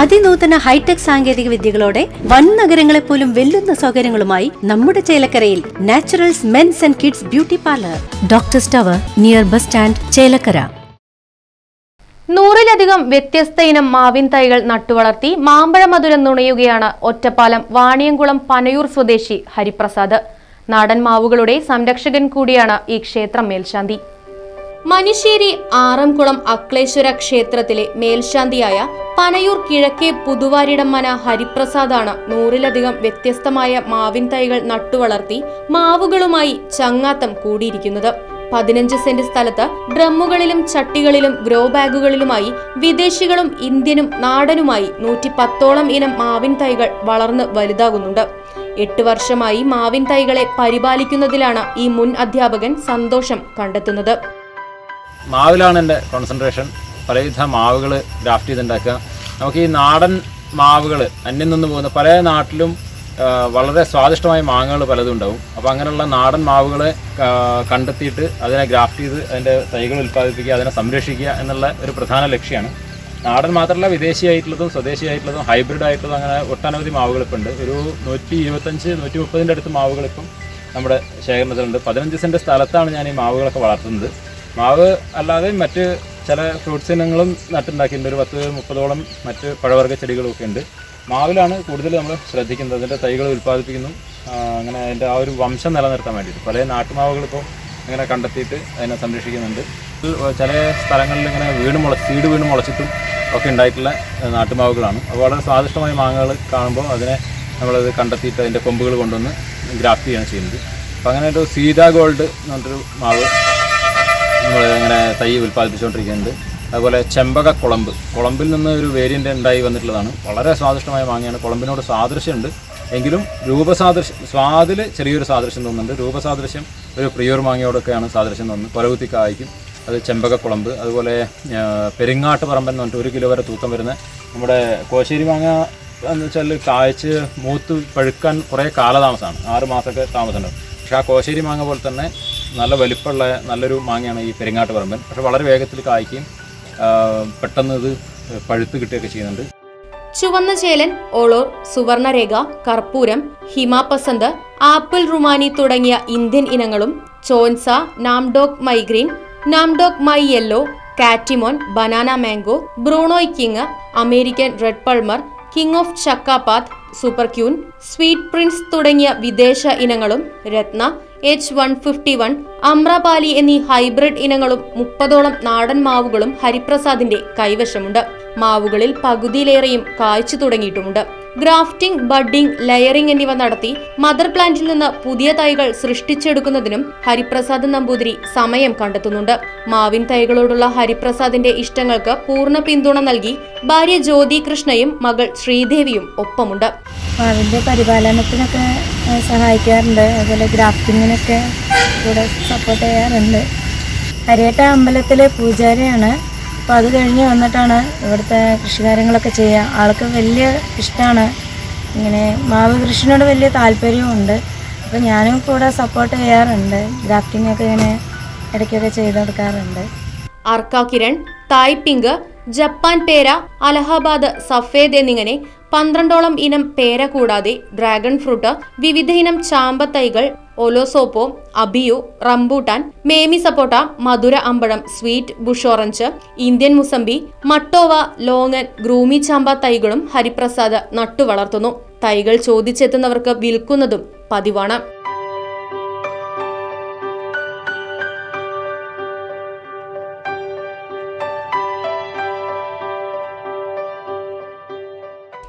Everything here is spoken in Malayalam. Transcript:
അതിനൂതന ഹൈടെക് സാങ്കേതിക വിദ്യകളോടെ വൻ നഗരങ്ങളെ പോലും വെല്ലുന്ന സൗകര്യങ്ങളുമായി നമ്മുടെ ചേലക്കരയിൽ naturals men's and kids beauty parlour. Doctor സ്റ്റവർ near bus stand Chelakkara. നൂറിലധികം വ്യത്യസ്ത ഇനം മാവിൻ തൈകൾ നട്ടുവളർത്തി മാമ്പഴ മധുരം നുണയുകയാണ് ഒറ്റപ്പാലം വാണിയംകുളം പനയൂർ സ്വദേശി ഹരിപ്രസാദ്. നാടൻ മാവുകളുടെ സംരക്ഷകൻ കൂടിയാണ് ഈ ക്ഷേത്രം മേൽശാന്തി. മനുശ്ശേരി ആറംകുളം അക്ലേശ്വര ക്ഷേത്രത്തിലെ മേൽശാന്തിയായ പനയൂർ കിഴക്കേ പുതുവാരിടമ്മന ഹരിപ്രസാദാണ് നൂറിലധികം വ്യത്യസ്തമായ മാവിൻ തൈകൾ നട്ടുവളർത്തി മാവുകളുമായി ചങ്ങാത്തം കൂടിയിരിക്കുന്നത്. പതിനഞ്ച് സെന്റ് സ്ഥലത്ത് ഡ്രമ്മുകളിലും ചട്ടികളിലും ഗ്രോ ബാഗുകളിലുമായി വിദേശികളും ഇന്ത്യനും നാടനുമായി നൂറ്റി പത്തോളം ഇനം മാവിൻ തൈകൾ വളർന്ന് വലുതാകുന്നുണ്ട്. എട്ട് വർഷമായി മാവിൻ തൈകളെ പരിപാലിക്കുന്നതിലാണ് ഈ മുൻ അധ്യാപകൻ സന്തോഷം കണ്ടെത്തുന്നത്. മാവിലാണ് എന്റെ കോൺസെൻട്രേഷൻ പലവിധ മാവുകൾ ഗ്രാഫ്റ്റ് ചെയ്തുണ്ടാക്കുക നമുക്ക് ഈ നാടൻ മാവുകൾ അന്യം നിന്ന് പോകുന്ന പല നാട്ടിലും വളരെ സ്വാദിഷ്ടമായ മാങ്ങകൾ പലതും ഉണ്ടാവും. അപ്പോൾ അങ്ങനെയുള്ള നാടൻ മാവുകളെ കണ്ടെത്തിയിട്ട് അതിനെ ഗ്രാഫ്റ്റ് ചെയ്ത് അതിന്റെ തൈകൾ ഉൽപ്പാദിപ്പിക്കുക അതിനെ സംരക്ഷിക്കുക എന്നുള്ള ഒരു പ്രധാന ലക്ഷ്യമാണ്. നാടൻ മാത്രമല്ല വിദേശിയായിട്ടുള്ളതും സ്വദേശിയായിട്ടുള്ളതും ഹൈബ്രിഡ് ആയിട്ടുള്ളതും അങ്ങനെ ഒട്ടനവധി മാവുകൾ ഇപ്പോൾ ഉണ്ട് ഒരു നൂറ്റി ഇരുപത്തഞ്ച് നൂറ്റി മുപ്പതിന്റെ അടുത്ത് മാവുകൾ ഇപ്പം നമ്മുടെ ശേഖരണത്തിലുണ്ട്. പതിനഞ്ച് സെന്റ് സ്ഥലത്താണ് ഞാൻ ഈ മാവുകളൊക്കെ വളർത്തുന്നത്. മാവ് അല്ലാതെ മറ്റ് ചില ഫ്രൂട്ട്സ് ഇനങ്ങളും നട്ടുണ്ടാക്കിയിട്ടുണ്ട്. ഒരു പത്ത് മുപ്പതോളം മറ്റ് പഴവർഗ ചെടികളും ഒക്കെ ഉണ്ട്. മാവിലാണ് കൂടുതൽ നമ്മൾ ശ്രദ്ധിക്കുന്നത്. അതിന്റെ തൈകൾ ഉൽപ്പാദിപ്പിക്കുന്നു. അങ്ങനെ അതിന്റെ ആ ഒരു വംശം നിലനിർത്താൻ വേണ്ടിയിട്ട്. പല നാട്ടുമാവുകൾ ഇപ്പോൾ അങ്ങനെ കണ്ടെത്തിയിട്ട് അതിനെ സംരക്ഷിക്കുന്നുണ്ട്. ചില സ്ഥലങ്ങളിൽ ഇങ്ങനെ വീണ് മുള സീഡ് വീണ് മുളച്ചിട്ടും ഒക്കെ ഉണ്ടായിട്ടുള്ള നാട്ടുമാവുകളാണ്. അപ്പോൾ വളരെ സ്വാദിഷ്ടമായ മാങ്ങകൾ കാണുമ്പോൾ അതിനെ നമ്മളത് കണ്ടെത്തിയിട്ട് അതിന്റെ കൊമ്പുകൾ കൊണ്ടുവന്ന് ഗ്രാഫ്റ്റ് ചെയ്യുകയാണ് ചെയ്യുന്നത്. അപ്പോൾ അങ്ങനെ ഒരു സീതാ ഗോൾഡ് എന്ന് പറഞ്ഞിട്ടൊരു മാവ് ഇങ്ങനെ തൈ ഉൽപ്പാദിപ്പിച്ചുകൊണ്ടിരിക്കുന്നുണ്ട്. അതുപോലെ ചെമ്പക കുളമ്പ് കുളമ്പിൽ നിന്ന് ഒരു വേരിയന്റ് ഉണ്ടായി വന്നിട്ടുള്ളതാണ്. വളരെ സ്വാദിഷ്ടമായ മാങ്ങയാണ്. കുളമ്പിനോട് സാദൃശ്യമുണ്ട്. എങ്കിലും രൂപസാദൃശ്യം സ്വാദിൽ ചെറിയൊരു സാദൃശ്യം തോന്നുന്നുണ്ട്. രൂപസാദൃശ്യം ഒരു പ്രിയൂർ മാങ്ങയോടൊക്കെയാണ് സാദൃശ്യം തോന്നുന്നത്. കുലകുത്തി കായ്ക്കും അത് ചെമ്പക കുളമ്പ് അതുപോലെ പെരിങ്ങാട്ട് പറമ്പൻ എന്ന് പറഞ്ഞിട്ട് ഒരു കിലോ വരെ തൂക്കം വരുന്ന നമ്മുടെ കോശേരി മാങ്ങ എന്ന് വെച്ചാൽ കായ്ച്ച് മൂത്ത് പഴുക്കാൻ കുറേ കാലതാമസമാണ്. ആറ് മാസമൊക്കെ താമസമുണ്ടാവും പക്ഷേ ആ കോശേരി മാങ്ങ പോലെ തന്നെ നല്ല വലിപ്പമുള്ള നല്ലൊരു മാങ്ങയാണ് ഈ പെരിങ്ങാട്ട് പറമ്പൻ പക്ഷെ വളരെ വേഗത്തിൽ കായ്ക്കുകയും പെട്ടെന്ന് ഇത് പഴുത്ത് കിട്ടുകയൊക്കെ ചെയ്യുന്നുണ്ട്. ചുവന്ന ചേലൻ ഒളോർ സുവർണരേഖ കർപ്പൂരം ഹിമാപസന്ത് ആപ്പിൾ റുമാനി തുടങ്ങിയ ഇന്ത്യൻ ഇനങ്ങളും ചോൻസ nam doc mai green nam doc mai yellow katimon banana mango Brunei king American red palmer king of ചക്കാപാത്ത് super queen sweet prince തുടങ്ങിയ വിദേശ ഇനങ്ങളും Ratna H one fifty one Amrapali എന്നീ ഹൈബ്രിഡ് ഇനങ്ങളും മുപ്പതോളം നാടൻ മാവുകളും ഹരിപ്രസാദിന്റെ കൈവശമുണ്ട്. മാവുകളിൽ പകുതിയിലേറെയും കായ്ച്ചു തുടങ്ങിയിട്ടുമുണ്ട്. ഗ്രാഫ്റ്റിംഗ് ബഡിംഗ് ലെയറിംഗ് എന്നിവ നടത്തി മദർ പ്ലാന്റിൽ നിന്ന് പുതിയ തൈകൾ സൃഷ്ടിച്ചെടുക്കുന്നതിനും ഹരിപ്രസാദ് നമ്പൂതിരി സമയം കണ്ടെത്തുന്നുണ്ട്. മാവിൻ തൈകളോടുള്ള ഹരിപ്രസാദിന്റെ ഇഷ്ടങ്ങൾക്ക് പൂർണ പിന്തുണ നൽകി ഭാര്യ ജ്യോതി കൃഷ്ണയും മകൾ ശ്രീദേവിയും ഒപ്പമുണ്ട്. മാവിന്റെ പരിപാലനത്തിനൊക്കെ സഹായിക്കാറുണ്ട്. അതുപോലെ ഗ്രാഫ്റ്റിങ്ങിനൊക്കെ കൂടെ സപ്പോർട്ട് ചെയ്യാറുണ്ട്. ഹരിയേട്ട അമ്പലത്തിലെ പൂജാരിയാണ് അപ്പോൾ അത് കഴിഞ്ഞ് വന്നിട്ടാണ് ഇവിടുത്തെ കൃഷികാര്യങ്ങളൊക്കെ ചെയ്യുക ആൾക്ക് വലിയ ഇഷ്ടമാണ് ഇങ്ങനെ മാവ് കൃഷിനോട് വലിയ താല്പര്യമുണ്ട് അപ്പോൾ ഞാനും കൂടെ സപ്പോർട്ട് ചെയ്യാറുണ്ട്. ഗ്രാഫ്റ്റിംഗ് ഒക്കെ ഇങ്ങനെ ഇടയ്ക്കൊക്കെ ചെയ്ത് കൊടുക്കാറുണ്ട്. അർക്ക കിരൺ തായ്പിങ്ക് ജപ്പാൻ പേര അലഹബാദ് സഫേദ് എന്നിങ്ങനെ പന്ത്രണ്ടോളം ഇനം പേര കൂടാതെ ഡ്രാഗൺ ഫ്രൂട്ട് വിവിധ ഇനം ചാമ്പത്തൈകൾ ഒലോസോപ്പോ അബിയു റംബൂട്ടാൻ മേമി സപ്പോട്ട മധുര അമ്പഴം sweet bush orange Indian mosambi മട്ടോവ longan ഗ്രൂമി ചാമ്പ തൈകളും ഹരിപ്രസാദ് നട്ടുവളർത്തുന്നു. തൈകൾ ചോദിച്ചെത്തുന്നവർക്ക് വിൽക്കുന്നതും പതിവാണ്.